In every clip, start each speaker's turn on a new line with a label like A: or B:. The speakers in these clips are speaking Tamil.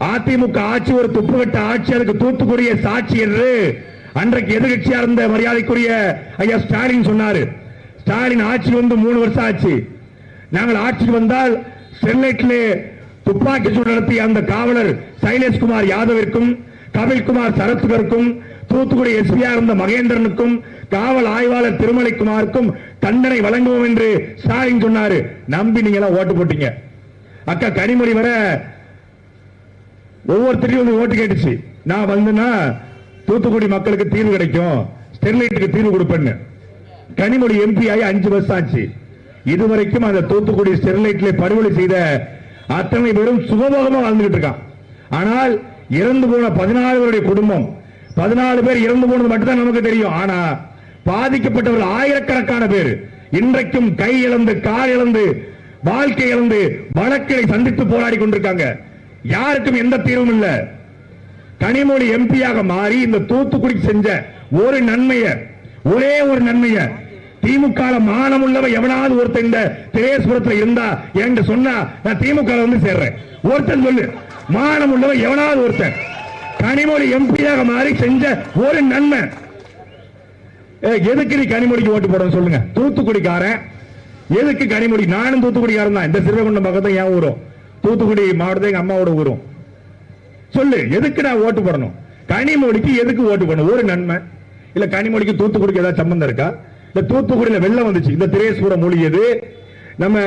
A: அதிமுக ஆட்சி ஒரு துப்புகட்ட ஆட்சி அதுக்கு தூத்துக்குடிய சாட்சி என்று அன்றைக்கு எதிர்கட்சியா இருந்த மரியாதைக்குரிய ஐயா ஸ்டாலின் சொன்னாரு. ஸ்டாலின் ஆட்சி வந்து மூணு வருஷம் ஆச்சு. நாங்கள் ஆட்சிக்கு வந்தால் ஸ்டெர்லைட்ல துப்பாக்கி சூடு நடத்திய அந்த காவலர் சைலேஷ்குமார் யாதவிற்கும் கபில்குமார் சரத்கருக்கும் தூத்துக்குடி எஸ்பியா இருந்த மகேந்திரனுக்கும் காவல் ஆய்வாளர் திருமலைக்குமாருக்கும் தண்டனை வழங்குவோம் என்று ஸ்டாலின் சொன்னாரு. நம்பி நீங்க எல்லாம் ஓட்டு போட்டீங்க. அக்கா கனிமொழி வர ஒவ்வொருத்தரையும் வந்து ஓட்டு கேட்டுச்சு. நான் வந்தேன்னா தூத்துக்குடி மக்களுக்கு தீர்வு கிடைக்கும். ஸ்டெர்லைட்டுக்கு தீர்வு கொடுப்பேன்னு. கனிமொழி எம்பி ஆகி அஞ்சு வருஷம் ஆச்சு. இதுவரைக்கும் அந்த தூத்துக்குடி ஸ்டெர்லைட்ல படுகொலை செய்த அத்தனை பேரும் சுகபோகமா வாழ்ந்துகிட்டு இருக்கான். ஆனால் இறந்து போன பதினாலு பேருடைய குடும்பம் பதினாலு பேர் இறந்து போனது மட்டும்தான் நமக்கு தெரியும். ஆனா பாதிக்கப்பட்டவர்கள் ஆயிரக்கணக்கான பேர். இன்றைக்கும் கை இழந்து கால் இழந்து வாழ்க்கை இழந்து வழக்கை சந்தித்து போராடி கொண்டிருக்காங்க. யாருக்கும் எந்த தீர்வும் இல்ல. கனிமொழி எம்பியாக மாறி இந்த தூத்துக்குடி செஞ்ச ஒரு நன்மைய ஒரே ஒரு நன்மைய திமுக மானம் உள்ளவ எவனாவது ஒருத்தன் இந்த திரேஸ்வரத்துல இருந்தா என்று சொன்னா நான் திமுக வந்து சேர்றேன். ஒருத்தன் சொல்லு மானம் உள்ளவ எவனாவது ஒருத்தன் கனிமொழி எம்பியாக மாறி செஞ்ச ஒரு நன்மை. எதுக்கு நீ கனிமொழிக்கு ஓட்டு போட சொல்லுங்க? தூத்துக்குடிக்காரன் எதுக்கு கனிமொழி நானும் தூத்துக்குடிக்காரன் தான். இந்த சிறுவகுண்டம் பக்கத்துல என் ஊரும். தூத்துக்குடி மாவட்டத்தை எங்க அம்மாவோட ஊரும். சொல்லு எதுக்கு நான் ஓட்டு போடணும்? கனிமொழிக்கு எதுக்கு ஓட்டு போடணும்? ஒரு நன்மை. இல்ல கனிமொழிக்கு தூத்துக்குடிக்கு ஏதாவது சம்பந்தம் இருக்கா? இந்த தூத்துக்குடியில வெள்ளம் வந்துச்சு. இந்த திரேஸ்வரம் மொழியது நம்ம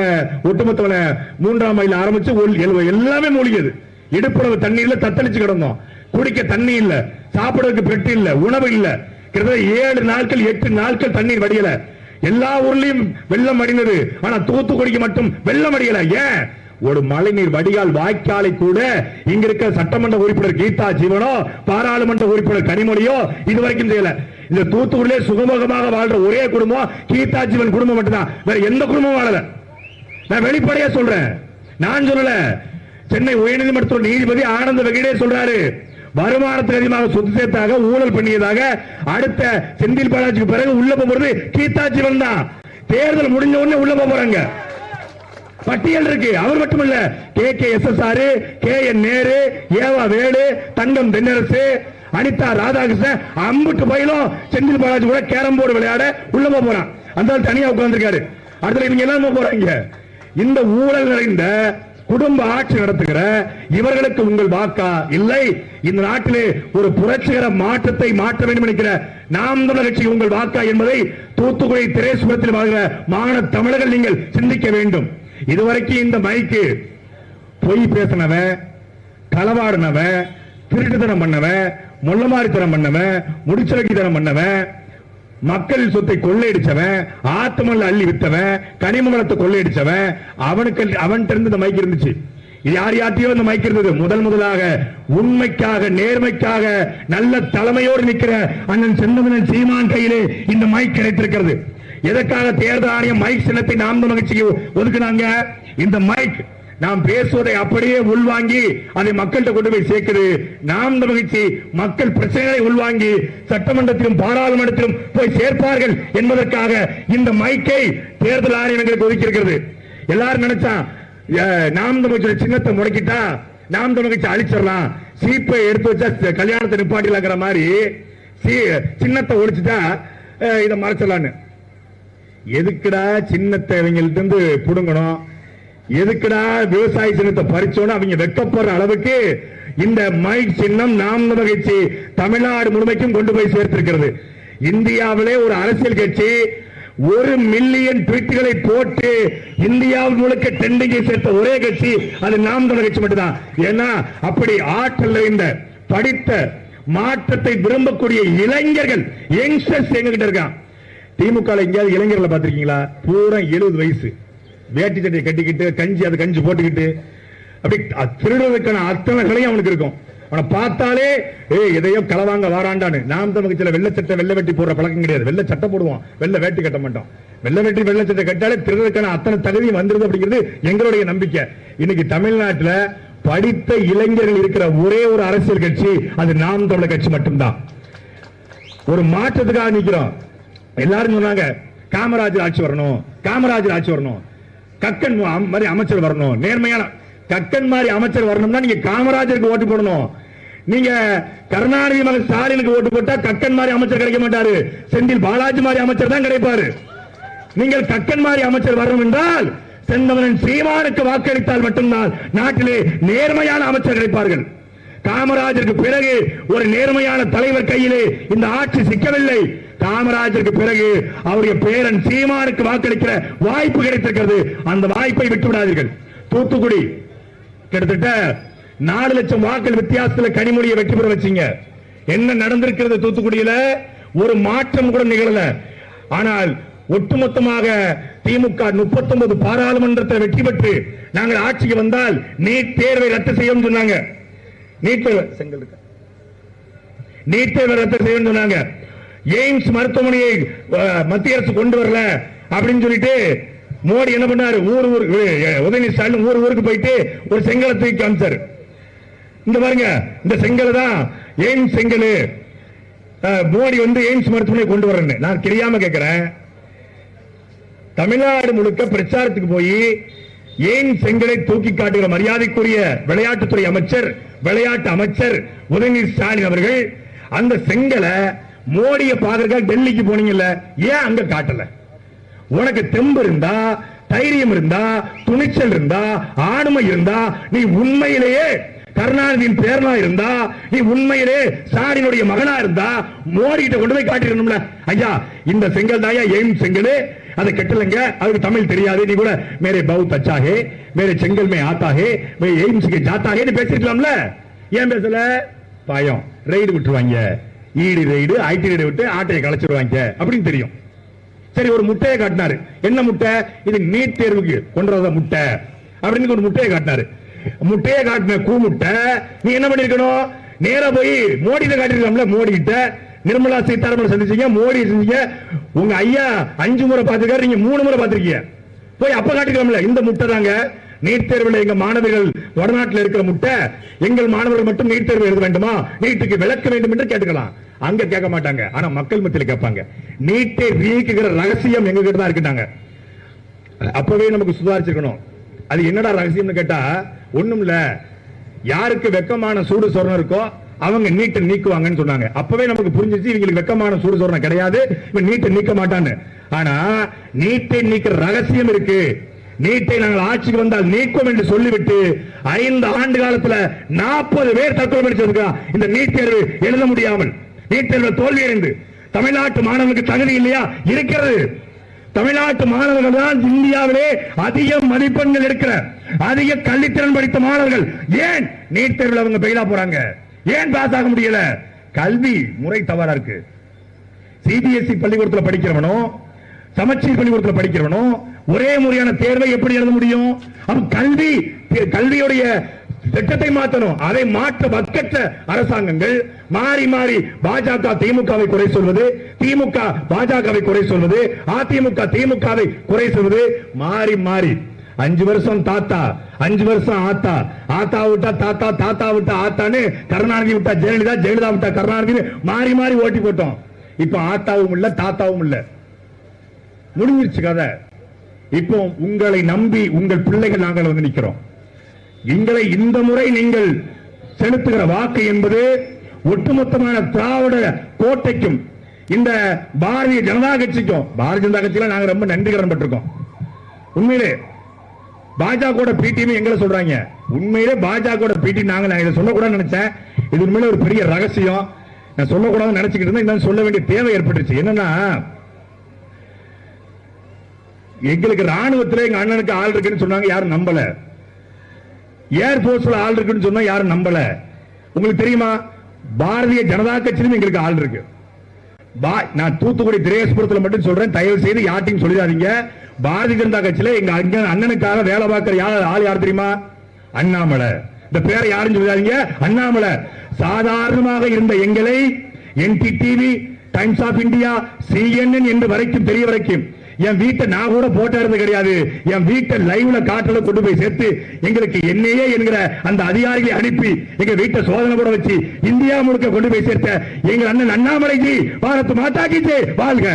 A: ஒட்டுமொத்தவன மூன்றாம் மைல் ஆரம்பிச்சு எல்லாமே மூழ்கியது இடுப்புறவு தண்ணீர்ல தத்தளிச்சு கிடந்தோம். குடிக்க தண்ணி இல்ல. சாப்பிடறதுக்கு பெட்டு இல்ல. உணவு இல்ல. கிட்டத்தட்ட ஏழு நாட்கள் எட்டு நாட்கள் தண்ணீர் வடியல. எல்லா ஊர்லயும் வெள்ளம் அடிந்தது. ஆனா தூத்துக்குடிக்கு மட்டும் வெள்ளம் அடியல. ஏன்? ஒரு மழைநீர் வடிகால் வாய்க்காலை கூட இங்க இருக்க சட்டமன்ற உறுப்பினர் கீதா ஜீவனோ பாராளுமன்ற உறுப்பினர் கனிமொழியோ இதுவரைக்கும் செய்யல. இந்த தூத்துக்குடியிலே சுகமுகமாக வாழ்ற ஒரே குடும்பம் கீதா ஜீவன் குடும்பம் மட்டும்தான். வேற எந்த குடும்பமும் வாழல. நான் வெளிப்படையா சொல்றேன். நான் சொல்லல. சென்னை உயர்நீதிமன்ற நீதிபதி ஆனந்த வெகிடே சொல்றாரு. வருமானத்துக்கு அதிகமாக சொத்து சேர்த்தாக ஊழல் பண்ணியதாக. அடுத்த செந்தில் பாலாஜிக்கு பிறகு உள்ள போறது கீதா ஜீவன் தான். தேர்தல் முடிஞ்ச உடனே உள்ள போறாங்க. பட்டியல் இருக்கு. அவர் மட்டுமல்ல K K S S R K N Nehru ஏவா வேலு தங்கம் தென்னரசு அனிதா ராதாகிருஷ்ணன் அம்புட்டு பயிலும் செந்தில் பாலாஜி கூட கேரம் போர்டு விளையாட உள்ள போக போறான். அந்த தனியா உட்கார்ந்துருக்காரு. அடுத்த இவங்க எல்லாம் போறாங்க. இந்த ஊழல் நிறைந்த குடும்ப ஆட்சி நடத்துகிற இவர்களுக்கு உங்கள் வாக்கா? இல்லை. இந்த நாட்டிலே ஒரு புரட்சிகர மாற்றத்தை மாற்ற வேண்டும் என்கிற நாம் தமிழர் கட்சி உங்கள் வாக்கா என்பதை தூத்துக்குடி திரேஸ்வரத்தில் வாழ்கிற மாகாண தமிழர்கள் நீங்கள் சிந்திக்க வேண்டும். இதுவரைக்கும் இந்த மைக்கு பொய் பேசினவன் களவாடினவன் திருட்டுத்தனம் பண்ணவன் முள்ளமாரித்தனம் பண்ணவன் முடிச்சலக்கித்தனம் பண்ணவன் மக்கள் சொத்தை கொள்ளையடிச்சவன் ஆத்தமல்ல அள்ளி வித்தவன் கனிமங்கலத்தை கொள்ளையடிச்சவன் அவனுக்கு அவன்கிட்ட இருந்து இந்த மைக் இருந்துச்சு. இது யார் யார்ட்டையோ இந்த மைக் இருந்தது. முதல் முதலாக உண்மைக்காக நேர்மைக்காக நல்ல தலைமையோடு நிற்கிற அண்ணன் செந்தமனன் சீமான் கையிலே இந்த மைக் கிடைத்திருக்கிறது. எதற்காக தேர்தல் ஆணையம் மைக் சின்னத்தை நாம் மகிழ்ச்சிக்கு ஒதுக்குனாங்க? இந்த மைக் நாம் பேசுவதை அப்படியே உள்வாங்கி அதை மக்கள்கிட்ட கொண்டு போய் சேர்க்குது. நாம் மகிழ்ச்சி மக்கள் பிரச்சனைகளை உள்வாங்கி சட்டமன்றத்திலும் பாராளுமன்றத்திலும் போய் சேர்ப்பார்கள் என்பதற்காக இந்த மைக்கை தேர்தல் ஆணையம் எங்களுக்கு ஒதுக்கி எல்லாரும் நினைச்சா நாம் மகிழ்ச்சியோட சின்னத்தை முடக்கிட்டா நாம் மகிழ்ச்சி அழிச்சிடலாம். சீப்பை எடுத்து வச்சா கல்யாணத்தை நிப்பாட்டிலாங்கிற மாதிரி சின்னத்தை ஒழிச்சுட்டா இதை மறைச்சிடலான்னு. எதுக்குடா சின்னத்தை இவங்கள்ட்ட இருந்து புடுங்கணும்? எதுக்குடா விவசாய சின்னத்தை பறிச்சோன்னு அவங்க வெக்கப்படுற அளவுக்கு இந்த மை சின்னம் நாம் மகிழ்ச்சி தமிழ்நாடு முழுமைக்கும் கொண்டு போய் சேர்த்திருக்கிறது. இந்தியாவிலே ஒரு அரசியல் கட்சி ஒரு மில்லியன் ட்வீட்டுகளை போட்டு இந்தியாவில் முழுக்க ட்ரெண்டிங்கை சேர்த்த ஒரே கட்சி அது நாம் தமிழர் கட்சி மட்டும்தான். ஏன்னா அப்படி ஆற்றல் நிறைந்த படித்த மாற்றத்தை விரும்பக்கூடிய இளைஞர்கள் யங்ஸ்டர்ஸ் எங்ககிட்ட இருக்கான் திமுக எங்கேயாவது இளைஞர்களை பார்த்திருக்கீங்களா? பூரா எழுபது வயசு. வேட்டி சட்டையை கட்டிக்கிட்டு கஞ்சி அது கஞ்சி போட்டுக்கிட்டு. அப்படி திருடுறதுக்கான அத்தனை கலையும் அவனுக்கு இருக்கும். அவனை பார்த்தாலே ஏய் எதையோ களவாங்க வாராண்டான்னு. நாம் தமிழகத்தில் வெள்ளை சட்டை வெள்ள வெட்டி போடுற பழக்கம் கிடையாது. வெள்ளை சட்டை போடுவோம். வெள்ளை வேட்டி கட்ட மாட்டோம். வெள்ளை வெட்டி வெள்ள சட்டை கட்டாலே திருடுறதுக்கான அத்தனை தகுதியும் வந்துருது அப்படிங்கிறது எங்களுடைய நம்பிக்கை. இன்னைக்கு தமிழ்நாட்டுல படித்த இளைஞர்கள் இருக்கிற ஒரே ஒரு அரசியல் கட்சி அது நாம் தமிழர் கட்சி மட்டும்தான். ஒரு மாற்றத்துக்காக நிக்கிறோம். எல்லாரும் சொன்னாங்க காமராஜர் ஆட்சி வரணும் காமராஜர் ஆட்சி வரணும். கக்கன் அம்- மாதிரி அமைச்சர் வரணும் நேர்மையான கக்கன் மாதிரி அமைச்சர் வரணும்னா நீங்க காமராஜருக்கு ஓட்டு போடணும். நீங்க கருணாநிதி மகன் ஸ்டாலினுக்கு ஓட்டு போட்டா கக்கன் மாதிரி அமைச்சர் கிடைக்க மாட்டாரு. செந்தில் பாலாஜி மாதிரி அமைச்சர் தான் கிடைப்பாரு. நீங்கள் கக்கன் மாதிரி அமைச்சர் வரணும் என்றால் செந்தமனன் சீமானுக்கு வாக்களித்தால் மட்டும்தான் நாட்டிலே நேர்மையான அமைச்சர் கிடைப்பார்கள். காமராஜருக்கு பிறகு ஒரு நேர்மையான தலைவர் கையிலே இந்த ஆட்சி சிக்கவில்லை. காமராஜருக்கு பிறகு அவருடைய பேரன் சீமானுக்கு வாக்களிக்கிற வாய்ப்பு கிடைத்திருக்கிறது. அந்த வாய்ப்பை விட்டு விடாதீர்கள். தூத்துக்குடி கிட்டத்தட்ட நாலு லட்சம் வாக்கள் வித்தியாசத்துல கனிமொழியை வெற்றி பெற வச்சீங்க. என்ன நடந்திருக்கிறது தூத்துக்குடியில? ஒரு மாற்றம் கூட நிகழல. ஆனால் ஒட்டுமொத்தமாக திமுக 39 பாராளுமன்றத்தை வெற்றி பெற்று நாங்கள் ஆட்சிக்கு வந்தால் நீட் தேர்வை ரத்து செய்யும் சொன்னாங்க. நீட் தேர்வு? நீட் தேர்வை ரத்து செய்யும் சொன்னாங்க. எய்ம்ஸ் மருத்துவமனையை மத்திய அரசு கொண்டு வரல அப்படின்னு சொல்லிட்டு மோடி என்ன பண்ணாரு? ஊர் ஊர் உதயநிதி ஸ்டாலின் ஊர் ஊருக்கு போயிட்டு ஒரு செங்கலை தூக்கி காமிச்சாரு. இந்த பாருங்க இந்த செங்கல் தான் எய்ம்ஸ் செங்கல். மோடி வந்து எய்ம்ஸ் மருத்துவமனை கொண்டு வரேன்னு. நான் தெரியாம கேட்கிறேன் தமிழ்நாடு முழுக்க பிரச்சாரத்துக்கு போய் எய்ம்ஸ் செங்கலை தூக்கி காட்டுகிற மரியாதைக்குரிய விளையாட்டுத்துறை அமைச்சர் விளையாட்டு அமைச்சர் உதயநிதி ஸ்டாலின் அவர்கள் அந்த செங்கலை மோடியை பார்க்கறதுக்காக டெல்லிக்கு போனீங்கல்ல ஏன் அங்க காட்டல? உனக்கு தெம்பு இருந்தா தைரியம் இருந்தா துணிச்சல் இருந்தா ஆளுமை இருந்தா நீ உண்மையிலேயே கருணாநிதியின் பேரனா இருந்தா நீ உண்மையிலே ஸ்டாலினுடைய மகனா இருந்தா மோடி கிட்ட கொண்டு போய் காட்டிடணும்ல. ஐயா இந்த செங்கல் தாயா எய்ம் செங்கல். அதை கட்டலங்க அதுக்கு தமிழ் தெரியாது. நீ கூட மேரே பவு அச்சா மேரே செங்கல் மே ஆத்தாகே மே எய்ம்ஸ் பேசிருக்கலாம்ல. ஏன் பேசல? பாயம். ரெய்டு விட்டுருவாங்க. ஈடு ரைடு ஐடி ரைடு விட்டு ஆட்டையை கலைச்சிருவாங்க. அப்படின்னு தெரியும். சரி ஒரு முட்டையை காட்டினாரு. என்ன முட்டை? இது நீட் தேர்வுக்கு கொண்டு வர முட்டை? அப்படின்னு ஒரு முட்டையை காட்டினாரு. முட்டையை காட்டின கூ முட்டை நீ என்ன பண்ணிருக்கணும் நேரா போய் மோடியில காட்டிருக்கலாம்ல மோடி கிட்ட நிர்மலா சீதாராமன் சந்திச்சீங்க மோடி சந்திச்சீங்க. உங்க ஐயா அஞ்சு முறை பார்த்திருக்காரு நீங்க மூணு முறை பார்த்திருக்கீங்க. போய் அப்ப காட்டிக்கலாம்ல இந்த முட்டை தாங்க. நீட் தேர்வில் எங்க மாணவர்கள் வடநாட்டில் இருக்கிற முட்டை எங்கள் மாணவர்கள் மட்டும் நீட் தேர்வு எழுத வேண்டுமா? நீட்டுக்கு விளக்க வேண்டும் என்று கேட்டுக்கலாம். அங்க கேட்க மாட்டாங்க. ஆனா மக்கள் மத்தியில் கேட்பாங்க. நீட்டை வீக்குகிற ரகசியம் எங்க கிட்ட தான் இருக்கிட்டாங்க அப்பவே நமக்கு சுதாரிச்சிருக்கணும். அது என்னடா ரகசியம்னு கேட்டா ஒண்ணும் இல்ல. யாருக்கு வெக்கமான சூடு சொரணம் இருக்கோ அவங்க நீட்டை நீக்குவாங்கன்னு சொன்னாங்க. அப்பவே நமக்கு புரிஞ்சிச்சு இவங்களுக்கு வெக்கமான சூடு சொரணம் கிடையாது. இவன் நீட்டை நீக்க மாட்டான்னு. ஆனா நீட்டை நீக்கிற ரகசியம் இருக்கு. நீட்டை நாங்கள் ஆட்சிக்கு வந்தால் நீக்கும் என்று சொல்லிவிட்டு ஐந்து ஆண்டு காலத்துல நாற்பது பேர் தற்கொலை படிச்சிருக்கா இந்த நீட் தேர்வு எழுத முடியாமல். நீட் தேர்வு தோல்வி அடைந்து. தமிழ்நாட்டு மாணவர்களுக்கு தகுதி இல்லையா? இருக்கிறது. தமிழ்நாட்டு மாணவர்கள் தான் இந்தியாவிலே அதிக மதிப்பெண்கள் இருக்கிற அதிக கல்வித்திறன் படித்த மாணவர்கள். ஏன் நீட் தேர்வில் அவங்க பெயிலா போறாங்க? ஏன் பாஸ் ஆக முடியல? கல்வி முறை தவறா இருக்கு. சிபிஎஸ்இ பள்ளிக்கூடத்தில் படிக்கிறவனும் சமச்சீர் பள்ளிக்கூடத்தில் படிக்கிறவனும் ஒரே முறையான தேர்வை எப்படி எழுத முடியும்? கல்வி கல்வியுடைய திட்டத்தை மாற்றணும். அதை மாற்ற வக்கற்ற அரசாங்கங்கள் மாறி மாறி பாஜக திமுகவை குறை சொல்வது திமுக பாஜகவை குறை சொல்வது அதிமுக திமுகவை குறை சொல்வது மாறி மாறி. அஞ்சு வருஷம் தாத்தா அஞ்சு வருஷம் ஆத்தா. ஆத்தா விட்டா தாத்தா தாத்தா விட்டா ஆத்தான்னு கருணாநிதி விட்டா ஜெயலலிதா ஜெயலலிதா விட்டா கருணாநிதி மாறி மாறி ஓட்டி போட்டோம். இப்ப ஆத்தாவும் இல்ல தாத்தாவும் இல்ல. முடிஞ்சிருச்சு கதை. இப்போ உங்களை நம்பி உங்கள் பிள்ளைகள் நாங்கள் வந்து நிக்கிறோம். எங்களை இந்த முறை நீங்கள் செலுத்துகிற வாக்கு என்பது ஒட்டுமொத்தமான திராவிட கோட்டைக்கும் இந்த பாரதிய ஜனதா கட்சிக்கும் பாரதிய ஜனதா கட்சியில நாங்க ரொம்ப நன்றி கடன் பட்டிருக்கோம் உண்மையிலே பாஜக பிடிஎம் எங்களை சொல்றாங்க. உண்மையிலே பாஜக பிடிஎம் நாங்க நான் இதை சொல்லக்கூடாதுன்னு நினைச்சேன். இது உண்மையிலே ஒரு பெரிய ரகசியம். நான் சொல்லக்கூடாதுன்னு நினைச்சுக்கிட்டு இருந்தேன். சொல்ல வேண்டிய தேவை ஏற்பட்டுச்சு என்னன்னா எங்களுக்கு ராணுவத்துல எங்க அண்ணனுக்கு ஆள் இருக்குன்னு சொன்னாங்க யாரும் நம்பல. ஏர்போர்ஸ்ல ஆள் இருக்குன்னு சொன்னா யாரும் நம்பல. உங்களுக்கு தெரியுமா? பாரதிய ஜனதா கட்சியிலும் எங்களுக்கு ஆள் இருக்கு. பா- நான் தூத்துக்குடி திரேஸ்புரத்துல மட்டும் சொல்றேன் தயவு செய்து யார்ட்டையும் சொல்லிடாதீங்க. பாரதிய ஜனதா கட்சியில எங்க அங்க- அண்ணனுக்காக வேலை பார்க்கிற யார் ஆள் யார் தெரியுமா? அண்ணாமலை. இந்த பேரை யாரும் சொல்லிடாதீங்க அண்ணாமலை. சாதாரணமாக இருந்த எங்களை NDTV Times of India CNN என்று வரைக்கும் தெரிய வரைக்கும் என் வீட்டை நான் கூட போட்டோ இருந்தது கிடையாது. என் வீட்டை லைவ்ல காட்டுல கொண்டு போய் சேர்த்து எங்களுக்கு என்னையே என்கிற அந்த அதிகாரிகளை அனுப்பி எங்க வீட்டை சோதனை கூட வச்சு இந்தியா முழுக்க கொண்டு போய் சேர்த்த எங்க அண்ணன் அண்ணாமலைஜி பாரத் மாதா வாழ்க.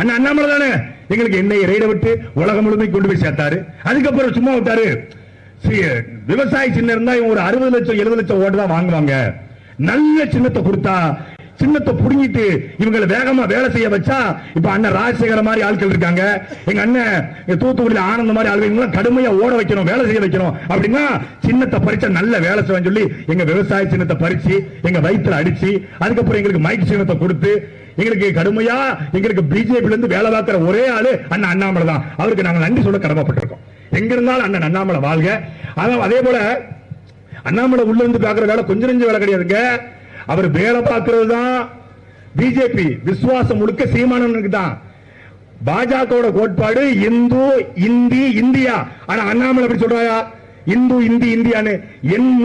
A: அண்ணன் அண்ணாமலை தானே? எங்களுக்கு என்னையை ரைட விட்டு உலகம் முழுமை கொண்டு போய் சேர்த்தாரு. அதுக்கப்புறம் சும்மா விட்டாரு. விவசாய சின்ன இருந்தா இவங்க ஒரு அறுபது லட்சம் எழுபது லட்சம் ஓட்டு தான் வாங்குவாங்க. நல்ல சின்னத்தை கொடுத்தா சின்னத்தை புடுங்கிட்டு இவங்களை வேகமா வேலை செய்ய வச்சா இப்ப அண்ணன் ராஜசேகர மாதிரி ஆட்கள் இருக்காங்க. எங்க அண்ணன் இங்க தூத்துக்குடியில ஆனந்த மாதிரி ஆளுகள் கடுமையா ஓட வைக்கணும் வேலை செய்ய வைக்கணும். அப்படின்னா சின்னத்தை பறிச்சா நல்ல வேலை செய்வேன் சொல்லி எங்க விவசாய சின்னத்தை பறிச்சு எங்க வயிற்றுல அடிச்சு அதுக்கப்புறம் எங்களுக்கு மைக் சின்னத்தை கொடுத்து எங்களுக்கு கடுமையா எங்களுக்கு பிஜேபில இருந்து வேலை பார்க்கிற ஒரே ஆளு அண்ணன் அண்ணாமலை தான். அவருக்கு நாங்க நன்றி சொல்ல கடமைப்பட்டிருக்கோம். எங்க இருந்தாலும் அண்ணன் அண்ணாமலை வாழ்க. அதே போல அண்ணாமலை உள்ள இருந்து பாக்குற வேலை கொஞ்சம் நெஞ்ச வேலை கிடையாதுங்க. அவர் வேலை பார்க்கறது தான் பிஜேபி விசுவாசம் முழுக்க சீமானவனுக்கு தான் பாஜகவோட கோட்பாடு இந்து இந்தி இந்தியா. ஆனா அண்ணாமலை அப்படி சொல்றாயா? இந்து இந்தி இந்தியான்னு. என்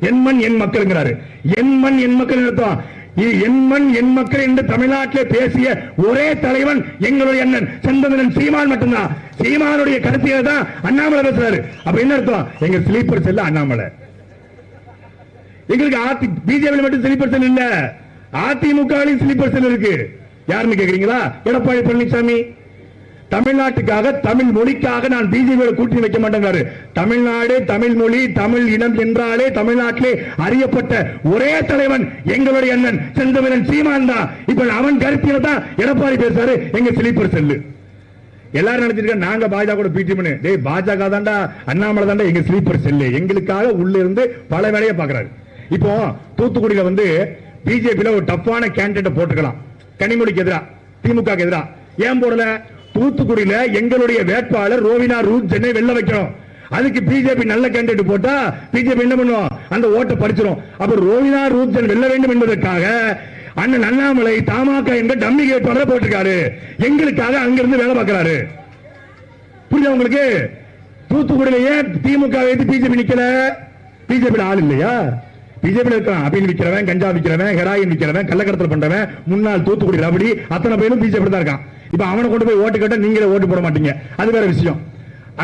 A: என்- மண் என் மக்கள்ங்கிறாரு. என் மண் என் மக்கள் அர்த்தம். இது என் மண் என் மக்கள் என்று தமிழ்நாட்டில் பேசிய ஒரே தலைவன் எங்களுடைய அண்ணன் செந்தமிழன் சீமான் மட்டும்தான். சீமானுடைய கருத்தியை தான் அண்ணாமலை பேசுறாரு. அப்ப என்ன அர்த்தம்? எங்க ஸ்லீப்பர் செல்ல அண்ணாமலை. எங்களுக்கு பிஜேபி மட்டும் ஸ்லீப்பர் செல் இல்ல. அதிமுகவிலும் ஸ்லீப்பர் செல் இருக்கு. யாருன்னு கேக்குறீங்களா? எடப்பாடி பழனிசாமி. தமிழ்நாட்டுக்காக தமிழ் மொழிக்காக நான் பிஜேபியோட கூட்டணி வைக்க மாட்டேங்கிறாரு. தமிழ்நாடு தமிழ் மொழி தமிழ் இனம் என்றாலே தமிழ்நாட்டிலே அறியப்பட்ட ஒரே தலைவன் எங்களுடைய அண்ணன் செந்தமிழன் சீமான் தான். இப்ப அவன் கருத்தியில தான் எடப்பாடி பேசுறாரு. எங்க ஸ்லீப்பர் செல்லு எல்லாரும் நினைச்சிருக்க நாங்க பாஜக கூட பிடிஎம் டேய் பாஜக தாண்டா அண்ணாமலை தாண்டா எங்க ஸ்லீப்பர் செல்லு எங்களுக்காக உள்ள இருந்து பல வேலையை பாக்குறாரு இப்போ தூத்துக்குடியில வந்து பிஜேபியில ஒரு டஃப்பான கேண்டிடேட் போட்டுக்கலாம். கனிமொழிக்கு எதிரா திமுக எதிரா. ஏன் போடல? தூத்துக்குடியில எங்களுடைய வேட்பாளர் ரோவினா ரூத் சென்னை வெல்ல வைக்கிறோம் அதுக்கு பிஜேபி நல்ல கேண்டிடேட் போட்டா பிஜேபி என்ன பண்ணுவோம் அந்த ஓட்டை பறிச்சிரும். அப்ப ரோவினா ரூத் சென்னை வெல்ல வேண்டும் என்பதற்காக அண்ணன் அண்ணாமலை தமாக என்ற டம்மி வேட்பாளர் போட்டிருக்காரு. எங்களுக்காக அங்கிருந்து வேலை பார்க்கிறாரு. புரியுதா உங்களுக்கு? தூத்துக்குடியில ஏன் திமுக வைத்து பிஜேபி நிக்கல. பிஜேபி ஆள் இல்லையா? பிஜேபி இருக்கான் அப்படின்னு விக்கிறவன் கஞ்சா விக்கிறவன் ஹெராயின் விக்கிறவன் கள்ளக்கடத்தல் பண்றவன் முன்னாள் தூத்துக்குடி ரபடி அத்தனை பேரும் பிஜேபி தான் இருக்கான். இப்ப அவனை கொண்டு போய் ஓட்டு கேட்டா நீங்களே ஓட்டு போட மாட்டீங்க. அது வேற விஷயம்.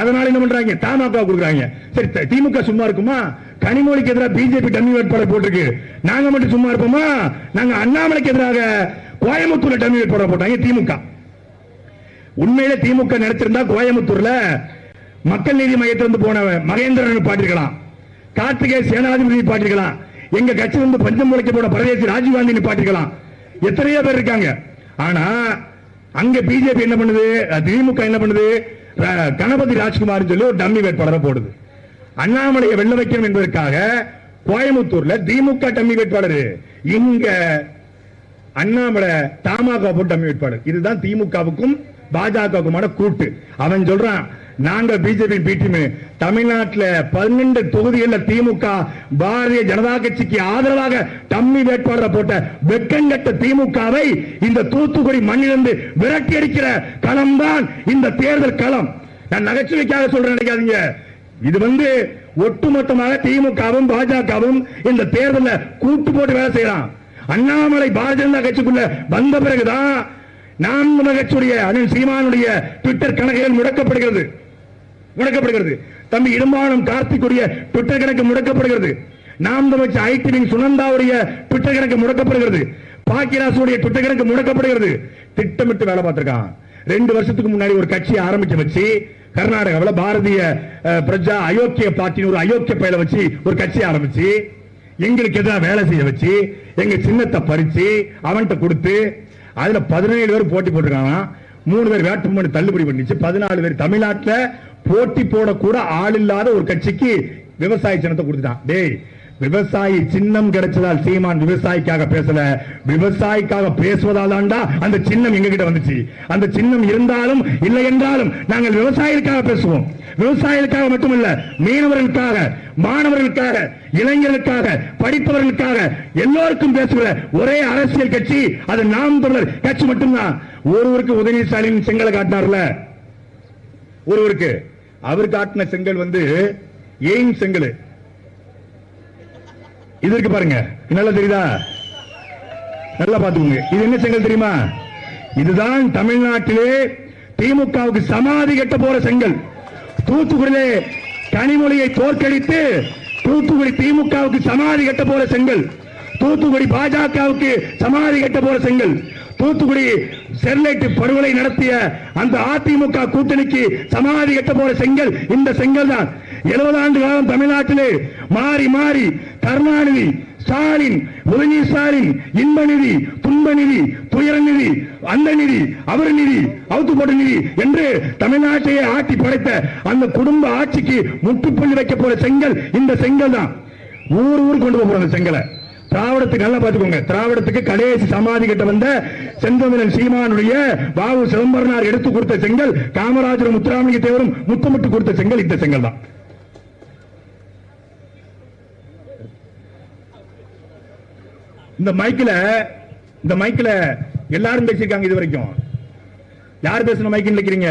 A: அதனால என்ன பண்றாங்க? தமாக கொடுக்குறாங்க. சரி திமுக சும்மா இருக்குமா? கனிமொழிக்கு எதிராக பிஜேபி டம்மி வேட்பாளர் போட்டிருக்கு. நாங்க மட்டும் சும்மா இருப்போமா? நாங்க அண்ணாமலைக்கு எதிராக கோயம்புத்தூர்ல டம்மி வேட்பாளர் போட்டாங்க திமுக உண்மையில திமுக நினைச்சிருந்தா கோயம்புத்தூர்ல மக்கள் நீதி மையத்திலிருந்து போனவன் மகேந்திரன் பாட்டிருக்கலாம். கார்த்திகே சேனாதிபதி பாட்டிருக்கலாம் எங்க கட்சி வந்து பஞ்சம் முளைக்க போன பரதேசி ராஜீவ்காந்தி பாட்டிருக்கலாம் எத்தனையோ பேர் இருக்காங்க. ஆனா அங்க பிஜேபி என்ன பண்ணுது? அஹ், திமுக என்ன பண்ணுது? கணபதி ராஜ்குமார் சொல்லி ஒரு டம்மி வேட்பாளரை போடுது. அண்ணாமலையை வெள்ள வைக்கணும் என்பதற்காக கோயம்புத்தூர்ல திமுக டம்மி வேட்பாளர். இங்க அண்ணாமலை தமாக போட்டு டம்மி வேட்பாளர். இதுதான் திமுகவுக்கும் பாஜகவுக்குமான கூட்டு. அவன் சொல்றான் நாங்க பிஜேபி பிடிஎம் தமிழ்நாட்டுல பன்னெண்டு தொகுதிகளில் திமுக பாரதிய ஜனதா கட்சிக்கு ஆதரவாக டம்மி வேட்பாளர் போட்ட வெக்கங்கட்ட திமுகவை இந்த தூத்துக்குடி மண்ணிலிருந்து விரட்டி அடிக்கிற களம்தான் இந்த தேர்தல் களம். நான் நகைச்சுவைக்காக சொல்றேன் நினைக்காதீங்க. இது வந்து ஒட்டுமொத்தமாக திமுகவும் பாஜகவும் இந்த தேர்தலில் கூட்டு போட்டு வேலை செய்யலாம். அண்ணாமலை பாரதிய ஜனதா கட்சிக்குள்ள வந்த பிறகுதான் நாம் நகைச்சுடைய கட்சியுடைய அண்ணன் சீமானுடைய ட்விட்டர் கணக்குகள் முடக்கப்படுகிறது. முடக்கப்படுகிறது. தம்பி இடும்பானம் கார்த்திக்குரிய ட்விட்டர் கணக்கு முடக்கப்படுகிறது. நாம் தமிழ் ஐடி சுனந்தாவுடைய ட்விட்டர் கணக்கு முடக்கப்படுகிறது. பாக்கியராசுடைய ட்விட்டர் கணக்கு முடக்கப்படுகிறது. திட்டமிட்டு வேலை பார்த்திருக்கான். ரெண்டு வருஷத்துக்கு முன்னாடி ஒரு கட்சியை ஆரம்பிச்சு வச்சு கர்நாடகாவில் பாரதிய பிரஜா அயோக்கிய பார்ட்டின்னு ஒரு அயோக்கிய பயில வச்சு ஒரு கட்சி ஆரம்பிச்சு எங்களுக்கு எதிராக வேலை செய்ய வச்சு எங்க சின்னத்தை பறிச்சு அவன்கிட்ட கொடுத்து அதுல பதினேழு பேர் போட்டி போட்டிருக்காங்க மூணு பேர் வேட்புமனு தள்ளுபடி பண்ணிச்சு. பதினாலு பேர் தமிழ்நாட்டுல போட்டி போடக்கூட ஆள் இல்லாத ஒரு கட்சிக்கு விவசாய சின்னத்தை கொடுத்துட்டான். டேய் விவசாயி சின்னம் கிடைச்சதால் சீமான் விவசாயிக்காக பேசல. விவசாயிக்காக பேசுவதால் தான்டா அந்த சின்னம் எங்க கிட்ட வந்துச்சு. அந்த சின்னம் இருந்தாலும் இல்லை என்றாலும் நாங்கள் விவசாயிகளுக்காக பேசுவோம். விவசாயிகளுக்காக மட்டுமல்ல மீனவர்களுக்காக மாணவர்களுக்காக இளைஞர்களுக்காக படிப்பவர்களுக்காக எல்லோருக்கும் பேசுகிற ஒரே அரசியல் கட்சி அது நாம் தமிழர் கட்சி மட்டும்தான். ஒருவருக்கு உதயநிதி ஸ்டாலின் செங்கலை காட்டினார்ல. ஒருவருக்கு. அவர் காட்டின செங்கல் வந்து எய்ம் செங்கல்? இது இருக்கு பாருங்க. நல்லா தெரியுதா? நல்லா பாத்துக்கோங்க இது என்ன செங்கல் தெரியுமா? இதுதான் தமிழ்நாட்டிலே திமுகவுக்கு சமாதி கட்ட போற செங்கல். தூத்துக்குடியிலே கனிமொழியை தோற்கடித்து தூத்துக்குடி திமுகவுக்கு சமாதி கட்ட போற செங்கல். தூத்துக்குடி பாஜகவுக்கு சமாதி கட்ட போற செங்கல். தூத்துக்குடி ஸ்டெர்லைட் படுகொலை நடத்திய அந்த அதிமுக கூட்டணிக்கு சமாதி கட்ட போற செங்கல் இந்த செங்கல் தான். எழுபது ஆண்டு காலம் தமிழ்நாட்டிலே மாறி மாறி கருணாநிதி ஸ்டாலின் உதயநிதி ஸ்டாலின் இன்ப நிதி துன்ப நிதி துயர நிதி அந்த நிதி அவர் நிதி அவுத்து போட்ட நிதி என்று தமிழ்நாட்டையே ஆட்டி படைத்த அந்த குடும்ப ஆட்சிக்கு முட்டுப்புள்ளி வைக்க போற செங்கல் இந்த செங்கல் தான். ஊர் ஊர் கொண்டு போக போற அந்த செங்கலை. திராவிடத்துக்கு நல்லா பாத்துக்கோங்க திராவிடத்துக்கு கடைசி சமாதி கிட்ட வந்த செந்தமிழன் சீமானுடைய பாபு சிதம்பரனார் எடுத்து கொடுத்த செங்கல் காமராஜர் முத்துராமலிங்க தேவரும் முத்தமிட்டு கொடுத்த செங்கல் இந்த செங்கல் தான். இந்த மைக்கில் இந்த மைக்கில் எல்லாரும் பேசியிருக்காங்க இது வரைக்கும். யார் பேசணும் மைக்கு நினைக்கிறீங்க?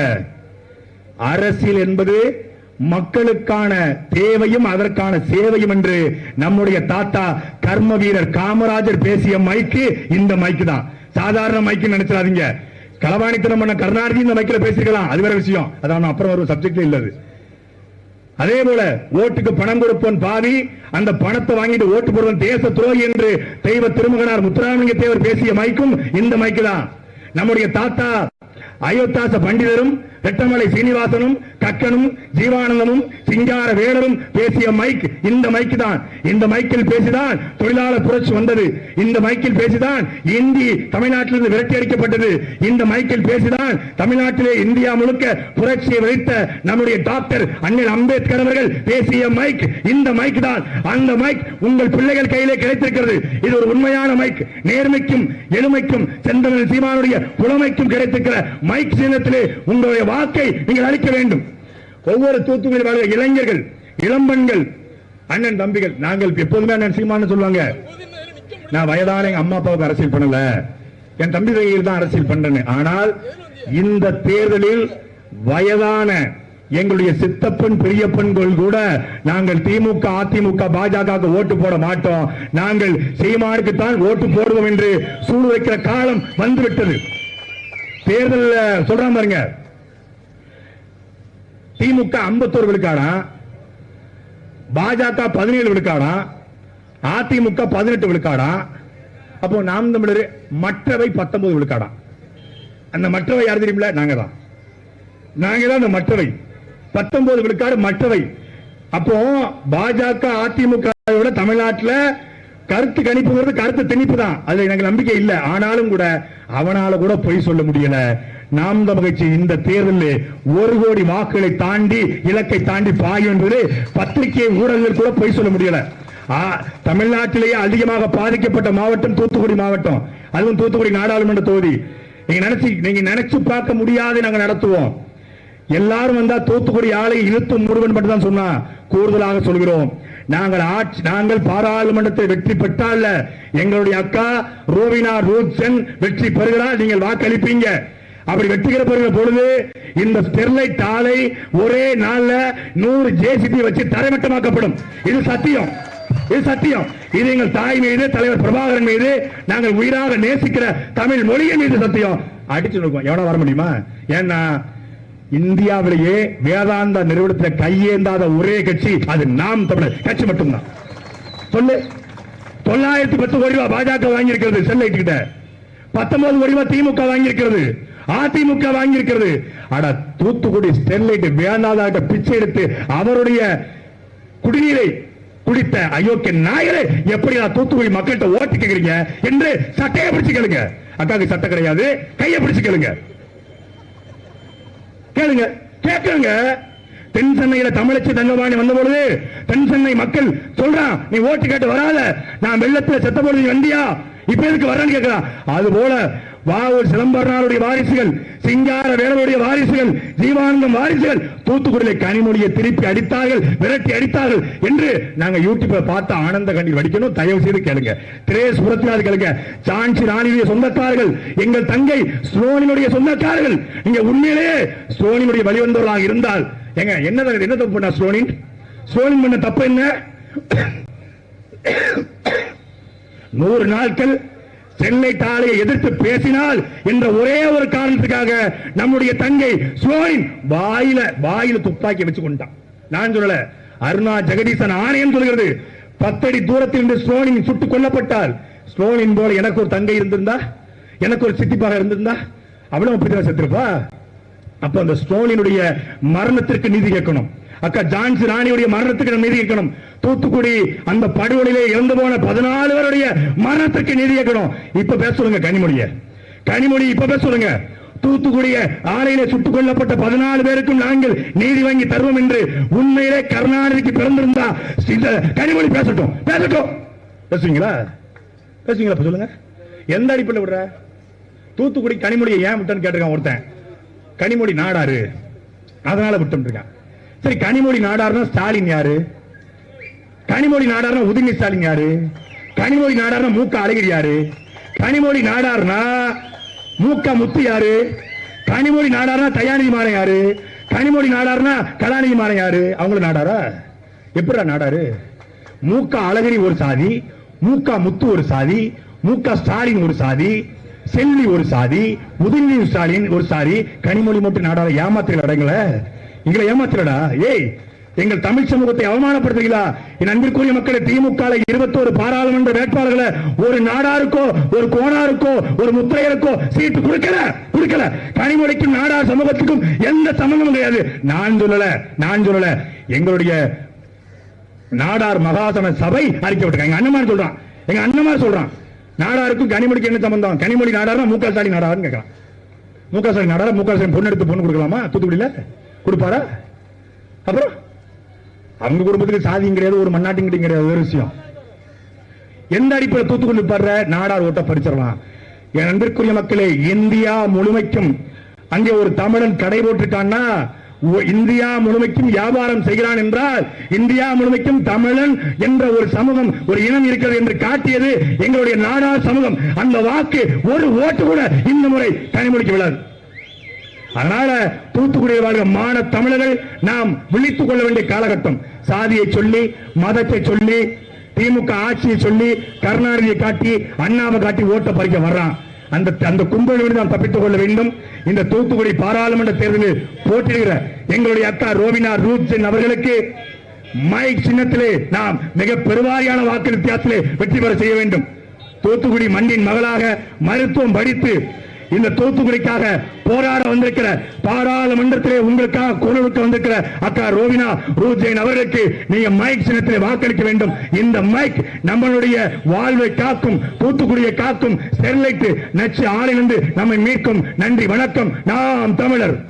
A: அரசியல் என்பது மக்களுக்கான தேவையும் அதற்கான சேவையும் என்று நம்முடைய தாத்தா கர்ம வீரர் காமராஜர் பேசிய மைக்கு இந்த மைக்கு தான். சாதாரண மைக்கு நினைச்சிடாதீங்க. களவாணித்தனம் பண்ண கருணாநிதி இந்த மைக்கில் பேசிக்கலாம் அது வேற விஷயம். அதான் அப்புறம் ஒரு சப்ஜெக்ட் இல்லது. அதே போல ஓட்டுக்கு பணம் கொடுப்பவன் பாவி அந்த பணத்தை வாங்கிட்டு ஓட்டு போடுவன் தேச துரோகி என்று தெய்வ திருமகனார் முத்துராமலிங்க தேவர் பேசிய மைக்கும் இந்த மைக்கு தான். நம்முடைய தாத்தா அயோத்தாச பண்டிதரும் வெட்டமலை சீனிவாசனும் கக்கனும் ஜீவானந்தமும் சிங்கார வேலரும் பேசிய மைக் இந்த மைக் தான். இந்த மைக்கில் பேசிதான் தொழிலாளர் புரட்சி வந்தது. இந்த மைக்கில் பேசிதான் இந்தி தமிழ்நாட்டிலிருந்து விரட்டி அடிக்கப்பட்டது. இந்த மைக்கில் பேசிதான் தமிழ்நாட்டிலே இந்தியா முழுக்க புரட்சியை வைத்த நம்முடைய டாக்டர் அண்ணல் அம்பேத்கர் அவர்கள் பேசிய மைக் இந்த மைக் தான். அந்த மைக் உங்கள் பிள்ளைகள் கையிலே கிடைத்திருக்கிறது. இது ஒரு உண்மையான மைக். நேர்மைக்கும் எளிமைக்கும் செந்தமிழ் சீமானுடைய புலமைக்கும் கிடைத்திருக்கிற மைக் சின்னத்திலே உங்களுடைய வாக்கை நீங்கள் அளிக்க வேண்டும். ஒவ்வொரு தூத்துக்குடி வாழ்கிற இளைஞர்கள் இளம்பெண்கள் அண்ணன் தம்பிகள் நாங்கள் எப்போதுமே அண்ணன் சீமான்னு சொல்லுவாங்க. நான் வயதான எங்க அம்மா அப்பாவுக்கு அரசியல் பண்ணல. என் தம்பி தகையில் தான் அரசியல் பண்றேன்னு. ஆனால் இந்த தேர்தலில் வயதான எங்களுடைய சித்தப்பன் பெரியப்பன்கள் கூட நாங்கள் திமுக அதிமுக பாஜக ஓட்டு போட மாட்டோம். நாங்கள் சீமானுக்கு தான் ஓட்டு போடுவோம் என்று சூடு வைக்கிற காலம் வந்துவிட்டது. தேர்தல் சொல்றாங்க பாருங்க திமுக 51 விழுக்காடா? பாஜக பதினேழு விழுக்காடா? அதிமுக பதினெட்டு விழுக்காடா? அப்போ நாம் தமிழர் மற்றவை பத்தொன்பது விழுக்காடா? அந்த மற்றவை யார் தெரியுமில நாங்க தான் நாங்க தான் அந்த மற்றவை. பத்தொன்பது விழுக்காடு மற்றவை. அப்போ பாஜக அதிமுக விட தமிழ்நாட்டுல கருத்து கணிப்புங்கிறது கருத்து திணிப்பு தான் அதுல எனக்கு நம்பிக்கை இல்ல. ஆனாலும் கூட அவனால கூட பொய் சொல்ல முடியல. நாம் மகிழ்ச்சி இந்த தேர்தலில் ஒரு கோடி வாக்குகளை தாண்டி இலக்கை தாண்டி பாயும் என்பது பத்திரிகை ஊடகங்கள் கூட பொய் சொல்ல முடியல. தமிழ்நாட்டிலேயே அதிகமாக பாதிக்கப்பட்ட மாவட்டம் தூத்துக்குடி மாவட்டம். அதுவும் தூத்துக்குடி நாடாளுமன்ற தொகுதி. நீங்க நினைச்சு நீங்க நினைச்சு பார்க்க முடியாது நாங்க நடத்துவோம். எல்லாரும் வந்தா தூத்துக்குடி ஆலை இழுத்து முருகன் மட்டும் தான் சொன்னா கூடுதலாக சொல்கிறோம். நாங்கள் ஆட்சி நாங்கள் பாராளுமன்றத்தை வெற்றி பெற்றால் எங்களுடைய அக்கா ரோவினா ரூத்சன் வெற்றி பெறுகிறார் நீங்கள் வாக்களிப்பீங்க. அப்படி வெற்றிகிற பெறுகிற பொழுது இந்த ஸ்டெர்லைட் ஆலை ஒரே நாள்ல நூறு ஜேசிபி வச்சு தரைமட்டமாக்கப்படும். இது சத்தியம். இது சத்தியம். இது எங்கள் தாய் மீது தலைவர் பிரபாகரன் மீது நாங்கள் உயிராக நேசிக்கிற தமிழ் மொழியின் மீது சத்தியம். அடிச்சு இருக்கோம் எவ்வளவு வர முடியுமா? ஏன்னா இந்தியாவிலேயே வேதாந்தா நிறுவனத்தில் கையேந்தாத ஒரே கட்சி அது நாம் தமிழர். கட்சி மட்டும்தான். சொல்லு. தொள்ளாயிரத்தி பத்து கோடி ரூபாய் பாஜக வாங்கியிருக்கிறது செல்லைட்டு கிட்ட. பத்தொன்பது கோடி ரூபாய் திமுக வாங்கியிருக்கிறது. அதிமுக வாங்கியிருக்கிறது. அட தூத்துக்குடி ஸ்டெர்லைட் வேண்டாதாட்ட பிச்சை எடுத்து அவருடைய குடிநீரை குடித்த அயோக்கிய நாயரை எப்படி நான் தூத்துக்குடி மக்கள்கிட்ட ஓட்டு கேக்குறீங்க என்று சட்டையை பிடிச்சு கேளுங்க. அக்காவுக்கு சட்டை கிடையாது. கையை பிடிச்சு கேளுங்க. கேளுங்க. கேட்குங்க தென் சென்னையில தமிழச்சி தங்கபாணி வந்த பொழுது தென் சென்னை மக்கள் சொல்றான் நீ ஓட்டு கேட்டு வராத. நான் வெள்ளத்துல செத்த பொழுது வண்டியா? இப்ப எதுக்கு வரேன்னு கேட்கிறான் அது போல வாவூர் சிலம்பரனாருடைய வாரிசுகள் சிங்கார வேலனுடைய வாரிசுகள் ஜீவானந்தம் வாரிசுகள் தூத்துக்குடியில கனிமொழியை திருப்பி அடித்தார்கள் விரட்டி அடித்தார்கள் என்று நாங்க யூடியூப்ல பார்த்து ஆனந்த கண்ணீர் வடிக்கணும். தயவு செய்து கேளுங்க. திரேஸ் புரத்தினார் கேளுங்க. சாஞ்சி ராணியுடைய சொந்தக்காரர்கள் எங்கள் தங்கை ஸ்லோனினுடைய சொந்தக்காரர்கள். நீங்க உண்மையிலேயே ஸ்லோனினுடைய வழிவந்தவர்களாக இருந்தால் எங்க என்ன என்ன தப்பு பண்ணா ஸ்லோனின் ஸ்லோனின் பண்ண தப்பு என்ன? நூறு நாட்கள் சென்னை தாலையை எதிர்த்து பேசினால் என்ற ஒரே ஒரு காரணத்துக்காக நம்முடைய தங்கை ஸ்லோனின் வாயில வாயில துப்பாக்கி வச்சு கொண்டான். நான் சொல்லல அருணா ஜெகதீசன் ஆணையம் சொல்கிறது பத்தடி தூரத்தில் இருந்து ஸ்லோனின் சுட்டுக் கொல்லப்பட்டால் ஸ்லோனின் போல எனக்கு ஒரு தங்கை இருந்திருந்தா எனக்கு ஒரு சித்திப்பாக இருந்திருந்தா அவளும் அப்படிதான் செத்துருப்பா? அப்ப அந்த ஸ்டோலினுடைய மரணத்திற்கு நீதி கேட்கணும். அக்கா ஜான்சி ராணியுடைய மரணத்துக்கு நிதி நீதி கேட்கணும். தூத்துக்குடி அந்த படுகொலையிலே இறந்து போன பதினாலு பேருடைய மரணத்திற்கு நீதி கேட்கணும். இப்ப பேச சொல்லுங்க கனிமொழிய. கனிமொழி இப்ப பேச சொல்லுங்க. தூத்துக்குடிய ஆலையில சுட்டுக் கொல்லப்பட்ட பதினாலு பேருக்கும் நாங்கள் நீதி வாங்கி தருவோம் என்று உண்மையிலே கருணாநிதிக்கு பிறந்திருந்தா கனிமொழி பேசட்டும். பேசட்டும். பேசுவீங்களா? பேசுவீங்களா? இப்ப சொல்லுங்க. எந்த அடிப்படையில் விடுற? தூத்துக்குடி கனிமொழியை ஏன் விட்டேன்னு கேட்டிருக்கான் ஒருத்தன். கனிமொழி நாடாரு. அதனால விட்டு இருக்கான் சரி கனிமொழி நாடாருன்னா ஸ்டாலின் யாரு? கனிமொழி நாடாருன்னா உதயநிதி ஸ்டாலின் யாரு? கனிமொழி நாடாருன்னா மூக்க அழகிரி யாரு? கனிமொழி நாடாருன்னா மூக்க முத்து யாரு? கனிமொழி நாடாருன்னா தயாநிதி மாறன் யாரு? கனிமொழி நாடாருன்னா கலாநிதி மாறன் யாரு? அவங்களும் நாடாரா? எப்படிடா நாடாரு? மூக்க அழகிரி ஒரு சாதி மூக்க முத்து ஒரு சாதி மூக்க ஸ்டாலின் ஒரு சாதி செல்வி ஒரு சாதி உதயநிதி ஸ்டாலின் ஒரு சாதி கனிமொழி மட்டும் நாடார ஏமாத்துகள் அடங்கல. எங்களை ஏமாத்திரடா ஏய் எங்கள் தமிழ் சமூகத்தை அவமானப்படுத்துகிறீங்களா என் அன்பிற்குரிய மக்களை திமுக இருபத்தோரு பாராளுமன்ற வேட்பாளர்களை ஒரு நாடாருக்கோ ஒரு கோணாருக்கோ ஒரு முத்திரையருக்கோ சீட்டு கொடுக்கல கொடுக்கல. கனிமொழிக்கும் நாடார் சமூகத்துக்கும் எந்த சம்பந்தமும் கிடையாது. நான் சொல்லல நான் சொல்லல. எங்களுடைய நாடார் மகாசன சபை அறிக்கை விட்டுருக்காங்க. எங்க அண்ணமார் சொல்றான். எங்க அண்ணமார் சொல்றான். நாடாருக்கும் கனிமொழிக்கு என்ன சம்பந்தம்? கனிமொழி நாடாரா முக ஸ்டாலின் நாடாருன்னு கேட்கறான் முக ஸ்டாலின் நாடாரா? முக ஸ்டாலின் பொண்ணு எடுத்து பொண்ணு கொடுக்கலாமா? தூத்துக்குடியில? கொடுப்பாரா? அப்புறம்? அவங்க குடும்பத்துக்கு சாதியும் கிடையாது ஒரு மண்ணாட்டியும் கிடையாது ஒரு விஷயம். எந்த அடிப்படையில் தூத்துக்குடி படுற நாடார் ஓட்ட படிச்சிடலாம். என் அன்பிற்குரிய மக்களே இந்தியா முழுமைக்கும் அங்கே ஒரு தமிழன் கடை போட்டுட்டான்னா இந்தியா முழுமைக்கும் வியாபாரம் செய்கிறான் என்றால் இந்தியா முழுமைக்கும் தமிழன் என்ற ஒரு சமூகம் ஒரு இனம் இருக்கிறது என்று காட்டியது எங்களுடைய நாடார் சமூகம். அந்த வாக்கு ஒரு ஓட்டு கூட இந்த முறை கனிமொழிக்கு விழாது. அதனால தூத்துக்குடியில் வாழ்கிற மான தமிழர்கள் நாம் விழித்துக் கொள்ள வேண்டிய காலகட்டம். சாதியை சொல்லி மதத்தை சொல்லி திமுக ஆட்சியை சொல்லி கருணாநிதியை காட்டி அண்ணாவை காட்டி ஓட்ட பறிக்க வர்றான். அந்த அந்த கும்பலில் நாம் தப்பித்துக் கொள்ள வேண்டும். இந்த தூத்துக்குடி பாராளுமன்ற தேர்தலில் போட்டியிடுகிற எங்களுடைய அக்கா ரோபினா ரூத் அவர்களுக்கு மைக் சின்னத்திலே நாம் மிக பெருவாரியான வாக்கு வித்தியாசத்திலே வெற்றி பெற செய்ய வேண்டும். தூத்துக்குடி மண்ணின் மகளாக மருத்துவம் படித்து இந்த தூத்துக்குடிக்காக போராட வந்திருக்கிற பாராளுமன்றத்திலே உங்களுக்காக குரலுக்கு வந்திருக்கிற அக்கா ரோவினா ரூஜெயின் அவர்களுக்கு நீங்க மைக் சின்னத்தில் வாக்களிக்க வேண்டும். இந்த மைக் நம்மளுடைய வாழ்வை காக்கும் தூத்துக்குடியை காக்கும் ஸ்டெர்லைட் நச்சு ஆளிலிருந்து நம்மை மீட்கும். நன்றி வணக்கம். நாம் தமிழர்.